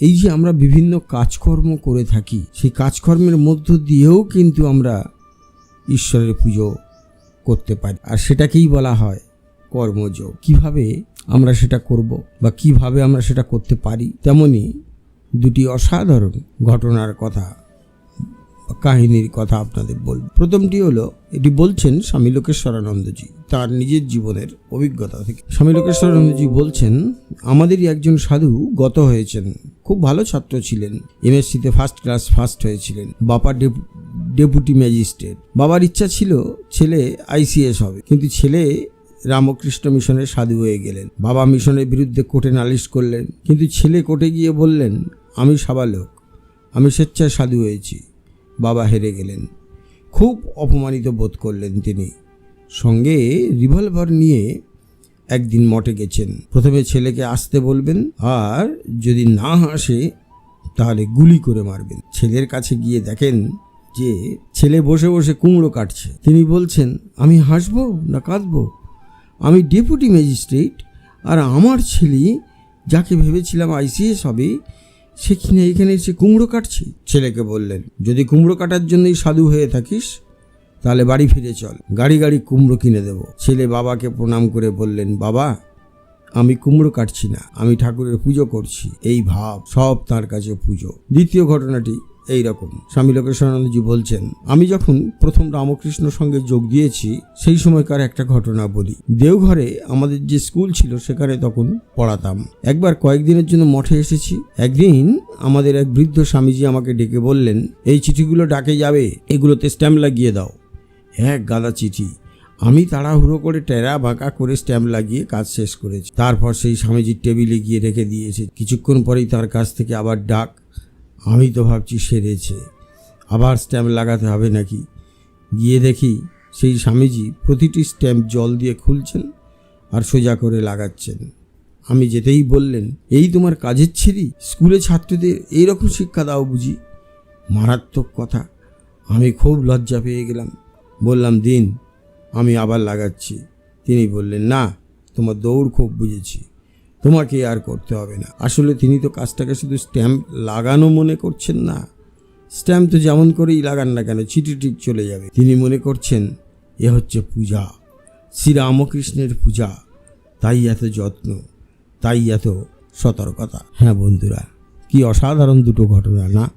এই যে আমরা বিভিন্ন কাজকর্ম করে থাকি, সেই কাজকর্মের মধ্য দিয়েও কিন্তু আমরা ঈশ্বরের পুজো করতে পারি। আর সেটাকেই বলা হয় কর্মযোগ। কীভাবে আমরা সেটা করব বা কীভাবে আমরা সেটা করতে পারি, তেমনি দুটি অসাধারণ ঘটনার কথা কাহিনীর কথা আপনাদের বলব। প্রথমটি হলো, এটি বলছেন স্বামী লোকেশ্বরানন্দজি, তার নিজের জীবনের অভিজ্ঞতা থেকে। স্বামী লোকেশ্বরানন্দজি বলছেন, আমাদেরই একজন সাধু গত হয়েছেন। খুব ভালো ছাত্র ছিলেন। এমএসসিতে ফার্স্ট ক্লাস ফার্স্ট হয়েছিলেন। বাবা ডেপু- ডেপুটি ম্যাজিস্ট্রেট। বাবার ইচ্ছা ছিল ছেলে আইসিএস হবে। কিন্তু ছেলে রামকৃষ্ণ মিশনের সাধু হয়ে গেলেন। বাবা মিশনের বিরুদ্ধে কোর্টে নালিশ করলেন। কিন্তু ছেলে কোর্টে গিয়ে বললেন, আমি সাবালক। আমি স্বেচ্ছায় সাধু হয়েছি। বাবা হেরে গেলেন। খুব অপমানিত বোধ করলেন তিনি। সঙ্গে রিভলভার নিয়ে একদিন মঠে গেছেন। প্রথমে ছেলেকে আসতে বলবেন, আর যদি না হাসে তাহলে গুলি করে মারবেন। ছেলের কাছে গিয়ে দেখেন যে ছেলে বসে বসে কুমড়ো কাটছে। তিনি বলছেন, আমি হাসবো না কাঁদবো? আমি ডেপুটি ম্যাজিস্ট্রেট, আর আমার ছেলে, যাকে ভেবেছিলাম আইসিএস হবে সে কিনে এখানে এসে কুমড়ো কাটছি? ছেলেকে বললেন, যদি কুমড়ো কাটার জন্যই সাধু হয়ে থাকিস, তাহলে বাড়ি ফিরে চল। গাড়ি গাড়ি কুমড়ো কিনে দেব। ছেলে বাবাকে প্রণাম করে বললেন, বাবা, আমি কুমড়ো কাটছি না, আমি ঠাকুরের পুজো করছি। এই ভাব সব তার কাছে পুজো। দ্বিতীয় ঘটনাটি এই রকম স্বামী লোকেশ্বরানন্দজি বলছেন, আমি যখন প্রথম রামকৃষ্ণ সঙ্গে যোগ দিয়েছি, সেই সময়কার একটা ঘটনা বলি। দেওঘরে আমাদের যে স্কুল ছিল, সেখানে তখন পড়াতাম। একবার কয়েকদিনের জন্য মঠে এসেছি। একদিন আমাদের এক বৃদ্ধ স্বামীজি আমাকে ডেকে বললেন, এই চিঠিগুলো ডাকে যাবে, এগুলোতে স্ট্যাম্প লাগিয়ে দাও। এক গাদা চিঠি। আমি তাড়াহুড়ো করে টেরা বাঁকা করে স্ট্যাম্প লাগিয়ে কাজ শেষ করেছি। তারপর সেই স্বামীজির টেবিলে গিয়ে রেখে দিয়েছে কিছুক্ষণ পরেই তার কাছ থেকে আবার ডাক আমি তো ভাবছি সেরেছে আবার স্ট্যাম্প লাগাতে হবে নাকি? গিয়ে দেখি সেই স্বামীজি প্রতিটি স্ট্যাম্প জল দিয়ে খুলছেন আর সোজা করে লাগাচ্ছেন। আমি যেতেই বললেন, এই তোমার কাজের ছিরি স্কুলে ছাত্রদের এইরকম শিক্ষা দাও বুঝি? মারাত্মক কথা। আমি খুব লজ্জা পেয়ে গেলাম। বললাম, দিন, আমি আবার লাগাচ্ছি। তিনি বললেন, না, তোমার দৌড় খুব বুঝেছি। তোমাকে আর করতে হবে না। আসলে তিনি তো কাজটাকে শুধু স্ট্যাম্প লাগানো মনে করছেন না। স্ট্যাম্প তো যেমন করেই লাগান না কেন চিঠি ঠিক চলে যাবে। তিনি মনে করছেন, এ হচ্ছে পূজা, শ্রীরামকৃষ্ণের পূজা, তাই এত যত্ন, তাই এত সতর্কতা। হ্যাঁ বন্ধুরা, কি অসাধারণ দুটো ঘটনা না?